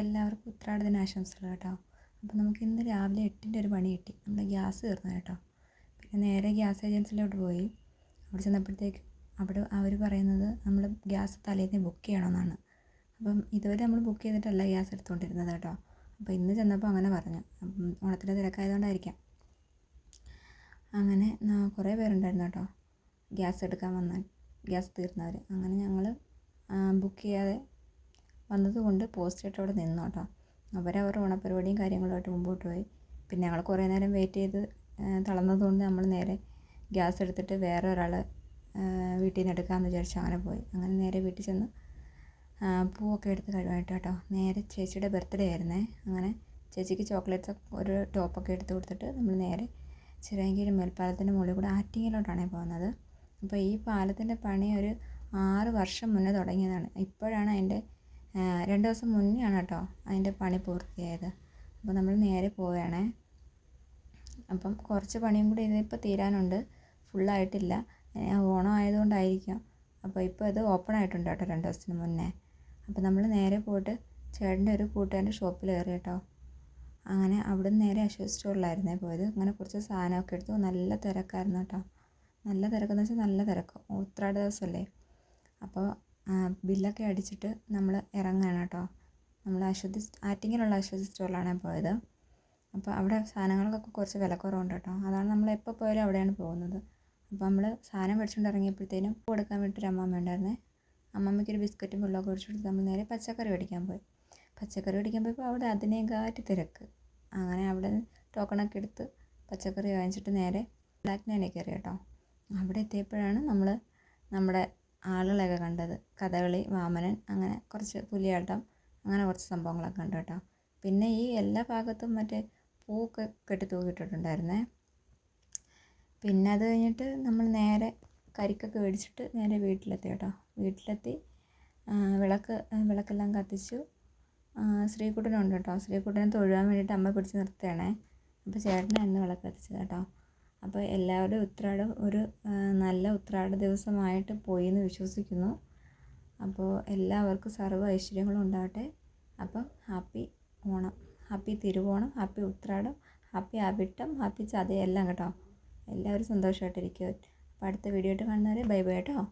എല്ലാവർക്കും ഉത്രാടത്തിന് ആശംസകൾ കേട്ടോ. അപ്പോൾ നമുക്ക് ഇന്ന് രാവിലെ എട്ടിന്റെ ഒരു പണി കിട്ടി. നമ്മുടെ ഗ്യാസ് തീർന്നു കേട്ടോ. പിന്നെ നേരെ ഗ്യാസ് ഏജൻസിയിലോട്ട് പോയി. അവിടെ ചെന്നപ്പോഴത്തേക്ക് അവിടെ അവർ പറയുന്നത് നമ്മൾ ഗ്യാസ് തലേന്ന് ബുക്ക് ചെയ്യണമെന്നാണ്. അപ്പം ഇതുവരെ നമ്മൾ ബുക്ക് ചെയ്തിട്ടല്ല ഗ്യാസ് എടുത്തുകൊണ്ടിരുന്നത് കേട്ടോ. അപ്പോൾ ഇന്ന് ചെന്നപ്പോൾ അങ്ങനെ പറഞ്ഞു. ഓണത്തിന്റെ തിരക്കായതുകൊണ്ടായിരിക്കാം. അങ്ങനെ കുറേ പേരുണ്ടായിരുന്നു കേട്ടോ. ഗ്യാസ് എടുക്കാൻ വന്ന ഗ്യാസ് തീർന്നവർ അങ്ങനെ ഞങ്ങൾ ബുക്ക് ചെയ്യാതെ വന്നതുകൊണ്ട് പോസ്റ്റ് ഇട്ട് അവിടെ നിന്നു കേട്ടോ അവരവരുടെ ഓണപ്പരിപാടിയും കാര്യങ്ങളുമായിട്ട് മുമ്പോട്ട് പോയി. പിന്നെ ഞങ്ങൾ കുറേ നേരം വെയിറ്റ് ചെയ്ത് തളർന്നതുകൊണ്ട് നമ്മൾ നേരെ ഗ്യാസ് എടുത്തിട്ട് വേറെ ഒരാൾ വീട്ടിൽ നിന്ന് എടുക്കാമെന്ന് വിചാരിച്ച് അങ്ങനെ പോയി. അങ്ങനെ നേരെ വീട്ടിൽ ചെന്ന് പൂവൊക്കെ എടുത്ത് കഴിവായിട്ട് കേട്ടോ നേരെ ചേച്ചിയുടെ ബർത്ത്ഡേ ആയിരുന്നേ. അങ്ങനെ ചേച്ചിക്ക് ചോക്ലേറ്റ്സ് ഒരു ടോപ്പൊക്കെ എടുത്ത് കൊടുത്തിട്ട് നമ്മൾ നേരെ ചിറയൻകീഴ് മേൽപ്പാലത്തിന്റെ മുകളിൽ കൂടെ ആറ്റിങ്ങലോട്ടാണ് പോകുന്നത്. അപ്പോൾ ഈ പാലത്തിന്റെ പണി ഒരു ആറ് വർഷം മുന്നേ തുടങ്ങിയതാണ്. ഇപ്പോഴാണ് അതിന്റെ രണ്ട് ദിവസം മുന്നെയാണ് കേട്ടോ അതിന്റെ പണി പൂർത്തിയായത്. അപ്പോൾ നമ്മൾ നേരെ പോവുകയാണേ. അപ്പം കുറച്ച് പണിയും കൂടി ഇതിപ്പോൾ തീരാനുണ്ട്. ഫുള്ളായിട്ടില്ല. ഓണം ആയതുകൊണ്ടായിരിക്കും അപ്പോൾ ഇപ്പോൾ ഇത് ഓപ്പൺ ആയിട്ടുണ്ട് കേട്ടോ രണ്ട് ദിവസത്തിന് മുന്നേ. അപ്പോൾ നമ്മൾ നേരെ പോയിട്ട് ചേട്ടന്റെ ഒരു കൂട്ടുകാരന്റെ ഷോപ്പിൽ കയറി കേട്ടോ. അങ്ങനെ അവിടെ നേരെ അശോക് സ്റ്റോറിലായിരുന്നേ പോയത്. അങ്ങനെ കുറച്ച് സാധനമൊക്കെ എടുത്തു. നല്ല തിരക്കായിരുന്നു കേട്ടോ. നല്ല തിരക്കെന്ന് വെച്ചാൽ നല്ല തിരക്ക്. ഉത്രാട ദിവസമല്ലേ. അപ്പോൾ ബില്ലൊക്കെ അടിച്ചിട്ട് നമ്മൾ ഇറങ്ങുകയാണ് കേട്ടോ. നമ്മൾ അശ്വതി ആറ്റിങ്ങിലുള്ള അശ്വതി സ്റ്റോറിലാണ് പോയത്. അപ്പോൾ അവിടെ സാധനങ്ങൾക്കൊക്കെ കുറച്ച് വിലക്കുറവുണ്ട് കേട്ടോ. അതാണ് നമ്മൾ എപ്പോൾ പോയാലും അവിടെയാണ് പോകുന്നത്. അപ്പോൾ നമ്മൾ സാധനം മേടിച്ചുകൊണ്ട് ഇറങ്ങിയപ്പോഴത്തേനും കൊടുക്കാൻ വേണ്ടിയിട്ട് അമ്മമ്മ ഉണ്ടായിരുന്നേ. അമ്മമ്മയ്ക്ക് ഒരു ബിസ്ക്കറ്റും വെള്ളമൊക്കെ മേടിച്ചു കൊടുത്ത് നമ്മൾ നേരെ പച്ചക്കറി മേടിക്കാൻ പോയി. പച്ചക്കറി മേടിക്കാൻ പോയപ്പോൾ അവിടെ അതിനേക്കാറ്റ് തിരക്ക്. അങ്ങനെ അവിടെ ടോക്കണൊക്കെ എടുത്ത് പച്ചക്കറി വാങ്ങിച്ചിട്ട് നേരെ ബ്ലാക്ക് നൈനെ കയറി കേട്ടോ. അവിടെ എത്തിയപ്പോഴാണ് നമ്മൾ നമ്മുടെ ആളുകളെയൊക്കെ കണ്ടത്. കഥകളി വാമനൻ അങ്ങനെ കുറച്ച് പുലിയാട്ടം അങ്ങനെ കുറച്ച് സംഭവങ്ങളൊക്കെ കണ്ടു കേട്ടോ. പിന്നെ ഈ എല്ലാ ഭാഗത്തും മറ്റേ പൂവൊക്കെ കെട്ടി തൂക്കിയിട്ടിട്ടുണ്ടായിരുന്നേ. പിന്നെ അത് കഴിഞ്ഞിട്ട് നമ്മൾ നേരെ കരിക്കൊക്കെ മേടിച്ചിട്ട് നേരെ വീട്ടിലെത്തി കേട്ടോ. വീട്ടിലെത്തി വിളക്ക് വിളക്കെല്ലാം കത്തിച്ചു. ശ്രീകുട്ടനുണ്ട് കേട്ടോ. ശ്രീകുട്ടനെ തൊഴുവാൻ വേണ്ടിയിട്ട് അമ്മ പിടിച്ച് നിർത്തുകയാണേ. അപ്പോൾ ചേട്ടനായിരുന്നു വിളക്ക് കത്തിച്ചത് കേട്ടോ. അപ്പോൾ എല്ലാവരുടെയും ഉത്രാടം ഒരു ഉത്രാട ദിവസമായിട്ട് പോയി എന്ന് വിശ്വസിക്കുന്നു. അപ്പോൾ എല്ലാവർക്കും സർവ ഐശ്വര്യങ്ങളും ഉണ്ടാവട്ടെ അപ്പം happy Onam happy Thiruvonam happy Uthradam happy Avittam happy ചതയെല്ലാം കേട്ടോ. എല്ലാവരും സന്തോഷമായിട്ടിരിക്കുക. അപ്പോൾ അടുത്ത വീഡിയോ ആയിട്ട് കാണുന്നവരെ ബൈ ബൈ കേട്ടോ.